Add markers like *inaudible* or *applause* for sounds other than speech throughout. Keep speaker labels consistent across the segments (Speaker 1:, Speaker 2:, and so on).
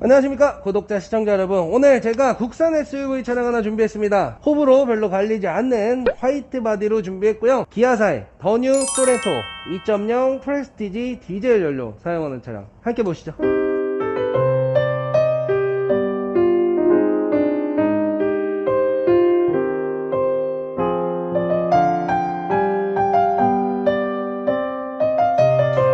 Speaker 1: 안녕하십니까? 구독자 시청자 여러분. 오늘 제가 국산 SUV 차량 하나 준비했습니다. 호불호 별로 갈리지 않는 화이트 바디로 준비했고요. 기아사의 더뉴 소렌토 2.0 프레스티지 디젤 연료 사용하는 차량 함께 보시죠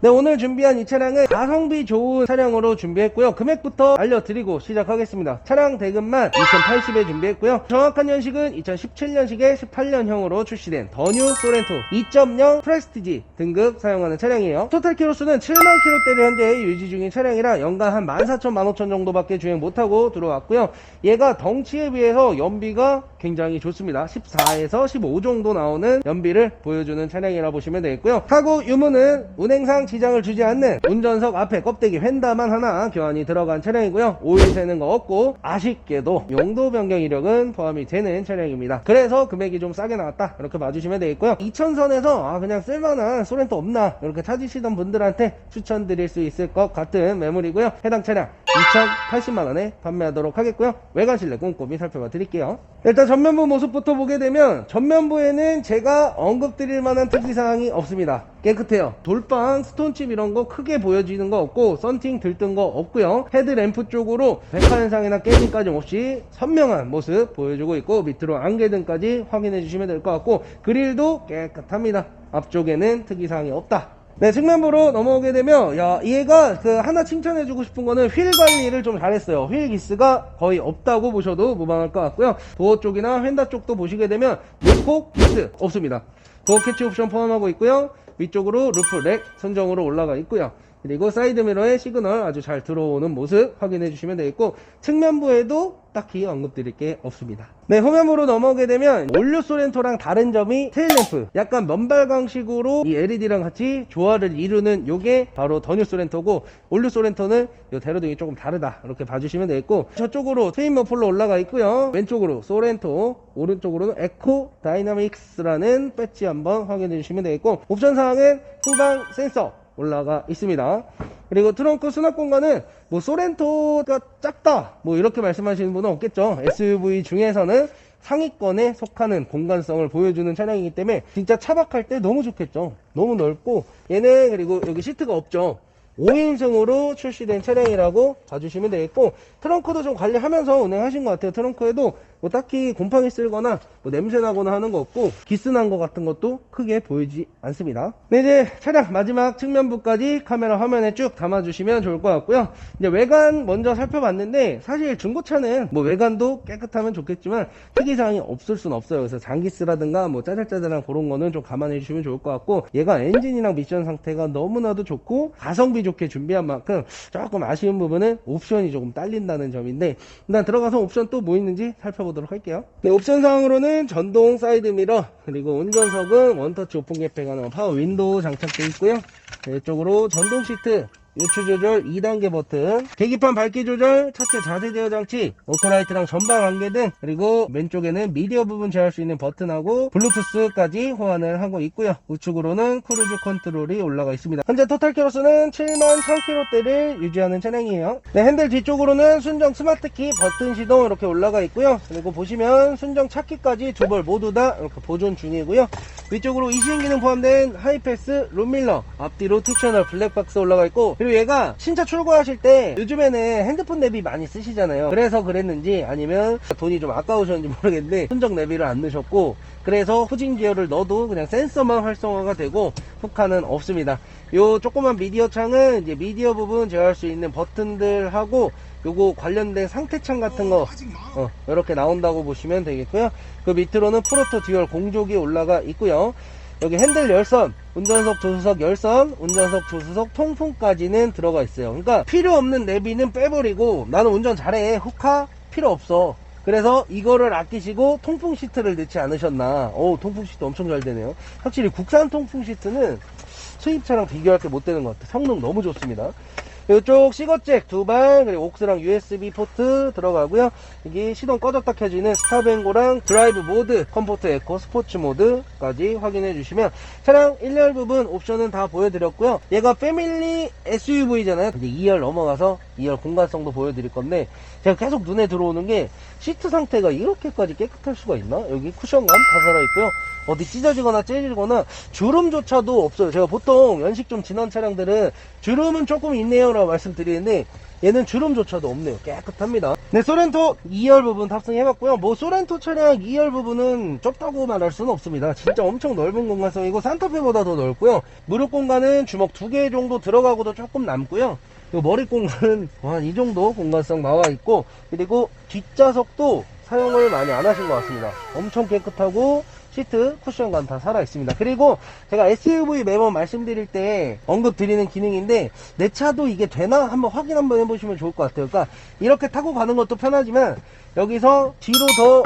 Speaker 1: 네, 오늘 준비한 이 차량은 가성비 좋은 차량으로 준비했고요. 금액부터 알려드리고 시작하겠습니다. 차량 대금만 2080에 준비했고요. 정확한 연식은 2017년식의 18년형으로 출시된 더뉴 소렌토 2.0 프레스티지 등급 사용하는 차량이에요. 토탈 키로수는 7만 킬로대를 현재 유지 중인 차량이라 연간 한 14,000, 15,000 정도밖에 주행 못하고 들어왔고요. 얘가 덩치에 비해서 연비가 굉장히 좋습니다. 14에서 15 정도 나오는 연비를 보여주는 차량이라 보시면 되겠고요. 타고 유무는 운행상 지장을 주지 않는 운전석 앞에 껍데기 휀다만 하나 교환이 들어간 차량이고요. 오일 새는 거 없고 아쉽게도 용도 변경 이력은 포함이 되는 차량입니다. 그래서 금액이 좀 싸게 나왔다 이렇게 봐주시면 되겠고요. 2000선에서 아 그냥 쓸만한 소렌토 없나 이렇게 찾으시던 분들한테 추천드릴 수 있을 것 같은 매물이고요. 해당 차량 2,080만원에 판매하도록 하겠고요. 외관 실내 꼼꼼히 살펴봐 드릴게요. 일단 전면부 모습부터 보게 되면 전면부에는 제가 언급드릴 만한 특이사항이 없습니다. 깨끗해요. 돌방, 스 톤칩 이런 거 크게 보여지는 거 없고 썬팅 들뜬 거 없고요. 헤드램프 쪽으로 백화 현상이나 깨짐까지 없이 선명한 모습 보여주고 있고 밑으로 안개등까지 확인해 주시면 될 것 같고 그릴도 깨끗합니다. 앞쪽에는 특이사항이 없다. 네, 측면부로 넘어오게 되면, 야, 얘가 그 하나 칭찬해주고 싶은 거는 휠 관리를 좀 잘했어요. 휠 기스가 거의 없다고 보셔도 무방할 것 같고요. 도어 쪽이나 휀다 쪽도 보시게 되면, 물콕 기스 없습니다. 도어 캐치 옵션 포함하고 있고요. 위쪽으로 루프 렉 선정으로 올라가 있고요. 그리고 사이드미러에 시그널 아주 잘 들어오는 모습 확인해 주시면 되겠고 측면부에도 딱히 언급드릴 게 없습니다. 네, 후면부로 넘어오게 되면 올류 소렌토랑 다른 점이 테일램프 약간 면발광식으로 이 LED랑 같이 조화를 이루는 요게 바로 더뉴 소렌토고 올류 소렌토는 요 대로등이 조금 다르다 이렇게 봐주시면 되겠고 저쪽으로 트윈 머플러 올라가 있고요. 왼쪽으로 소렌토 오른쪽으로는 에코 다이나믹스라는 배지 한번 확인해 주시면 되겠고 옵션 사항은 후방 센서 올라가 있습니다. 그리고 트렁크 수납 공간은 뭐 소렌토가 작다 뭐 이렇게 말씀하시는 분은 없겠죠. SUV 중에서는 상위권에 속하는 공간성을 보여주는 차량이기 때문에 진짜 차박할 때 너무 좋겠죠. 너무 넓고 얘는 그리고 여기 시트가 없죠. 5인승으로 출시된 차량이라고 봐주시면 되겠고 트렁크도 좀 관리하면서 운행하신 것 같아요 트렁크에도 뭐 딱히 곰팡이 쓸거나 뭐 냄새 나거나 하는 거 없고 기스 난 거 같은 것도 크게 보이지 않습니다. 네 이제 차량 마지막 측면부까지 카메라 화면에 쭉 담아주시면 좋을 것 같고요. 이제 외관 먼저 살펴봤는데 사실 중고차는 뭐 외관도 깨끗하면 좋겠지만 특이사항이 없을 순 없어요. 그래서 장기스라든가 뭐 짜잘짜잘한 그런 거는 좀 감안해 주시면 좋을 것 같고 얘가 엔진이랑 미션 상태가 너무나도 좋고 가성비 좋게 준비한 만큼 조금 아쉬운 부분은 옵션이 조금 딸린다는 점인데 일단 들어가서 옵션 또 뭐 있는지 살펴보도록 할게요. 네 옵션 사항으로는 전동 사이드 미러 그리고 운전석은 원터치 오픈 개폐 가능 파워 윈도우 장착되어 있고요. 네, 이쪽으로 전동 시트 요추 조절 2단계 버튼, 계기판 밝기 조절, 차체 자세 제어 장치, 오토라이트랑 전방 안개 등, 그리고 왼쪽에는 미디어 부분 제어할 수 있는 버튼하고 블루투스까지 호환을 하고 있고요. 우측으로는 크루즈 컨트롤이 올라가 있습니다. 현재 토탈 키로수는 7만 1000km대를 유지하는 차량이에요. 네, 핸들 뒤쪽으로는 순정 스마트키 버튼 시동 이렇게 올라가 있고요. 그리고 보시면 순정 찾기까지 두 벌 모두 다 이렇게 보존 중이고요. 위쪽으로 이시인 기능 포함된 하이패스 룸밀러 앞뒤로 투채널 블랙박스 올라가 있고 그리고 얘가 신차 출고하실 때 요즘에는 핸드폰 내비 많이 쓰시잖아요 그래서 그랬는지 아니면 돈이 좀 아까우셨는지 모르겠는데 순정 내비를 안 넣으셨고 그래서 후진 기어를 넣어도 그냥 센서만 활성화가 되고 후카는 없습니다 요 조그만 미디어 창은 이제 미디어 부분 제어할 수 있는 버튼들하고 요거 관련된 상태창 같은 거 어, 이렇게 나온다고 보시면 되겠고요. 그 밑으로는 프로토 듀얼 공조기 올라가 있고요. 여기 핸들 열선, 운전석 조수석 열선, 운전석 조수석 통풍까지는 들어가 있어요. 그러니까 필요 없는 내비는 빼버리고 나는 운전 잘해. 후카 필요 없어. 그래서 이거를 아끼시고 통풍 시트를 넣지 않으셨나. 오, 통풍 시트 엄청 잘 되네요. 확실히 국산 통풍 시트는 수입차랑 비교할 게 못 되는 것 같아요. 성능 너무 좋습니다. 이쪽 시거잭 두 발, 그리고 옥스랑 USB 포트 들어가고요. 여기 시동 꺼졌다 켜지는 스타뱅고랑 드라이브 모드, 컴포트 에코, 스포츠 모드까지 확인해 주시면 차량 1열 부분 옵션은 다 보여드렸고요. 얘가 패밀리 SUV잖아요. 이제 2열 넘어가서 2열 공간성도 보여드릴 건데 제가 계속 눈에 들어오는 게 시트 상태가 이렇게까지 깨끗할 수가 있나? 여기 쿠션감 다 살아있고요. 어디 찢어지거나 째지거나 주름조차도 없어요. 제가 보통 연식 좀 지난 차량들은 주름은 조금 있네요 라고 말씀드리는데 얘는 주름조차도 없네요. 깨끗합니다. 네, 소렌토 2열 부분 탑승해봤고요. 뭐 소렌토 차량 2열 부분은 좁다고 말할 수는 없습니다. 진짜 엄청 넓은 공간성이고 산타페보다 더 넓고요. 무릎 공간은 주먹 두개 정도 들어가고도 조금 남고요. 요 머리 공간은 *laughs* 한이 정도 공간성 나와 있고 그리고 뒷좌석도 사용을 많이 안 하신 것 같습니다. 엄청 깨끗하고 시트 쿠션감 다 살아 있습니다. 그리고 제가 SUV 매번 말씀드릴 때 언급 드리는 기능인데 내 차도 이게 되나 한번 확인 한번 해보시면 좋을 것 같아요. 그러니까 이렇게 타고 가는 것도 편하지만 여기서 뒤로 더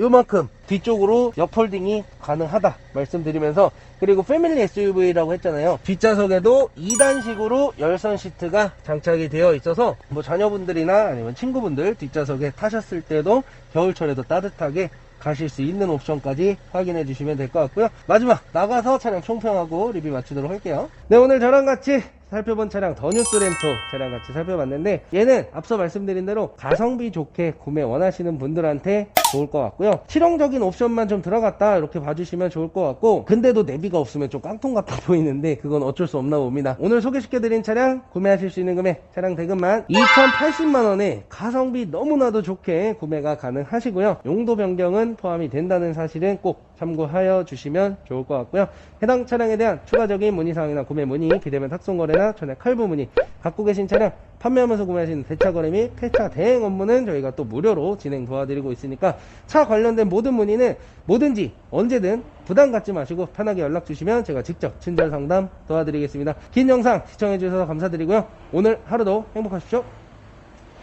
Speaker 1: 요만큼 뒤쪽으로 옆폴딩이 가능하다 말씀드리면서 그리고 패밀리 SUV라고 했잖아요 뒷좌석에도 2단식으로 열선 시트가 장착이 되어 있어서 뭐 자녀분들이나 아니면 친구분들 뒷좌석에 타셨을 때도 겨울철에도 따뜻하게 가실 수 있는 옵션까지 확인해 주시면 될 것 같고요. 마지막 나가서 차량 총평하고 리뷰 마치도록 할게요. 네 오늘 저랑 같이 살펴본 차량 더 뉴스 렌토 차량 같이 살펴봤는데 얘는 앞서 말씀드린 대로 가성비 좋게 구매 원하시는 분들한테 좋을 것 같고요. 실용적인 옵션만 좀 들어갔다 이렇게 봐주시면 좋을 것 같고 근데도 내비가 없으면 좀 깡통 같아 *laughs* 보이는데 그건 어쩔 수 없나 봅니다. 오늘 소개시켜드린 차량 구매하실 수 있는 금액 차량 대금만 2,080만원에 가성비 너무나도 좋게 구매가 가능하시고요. 용도 변경은 포함이 된다는 사실은 꼭 참고하여 주시면 좋을 것 같고요. 해당 차량에 대한 추가적인 문의사항이나 구매 문의 비대면 탁송거래 나 전액 할부 문의 갖고 계신 차량 판매하면서 구매하시는 대차 거래 및 폐차 대행 업무는 저희가 또 무료로 진행 도와드리고 있으니까 차 관련된 모든 문의는 뭐든지 언제든 부담 갖지 마시고 편하게 연락 주시면 제가 직접 친절 상담 도와드리겠습니다. 긴 영상 시청해 주셔서 감사드리고요. 오늘 하루도 행복하십시오.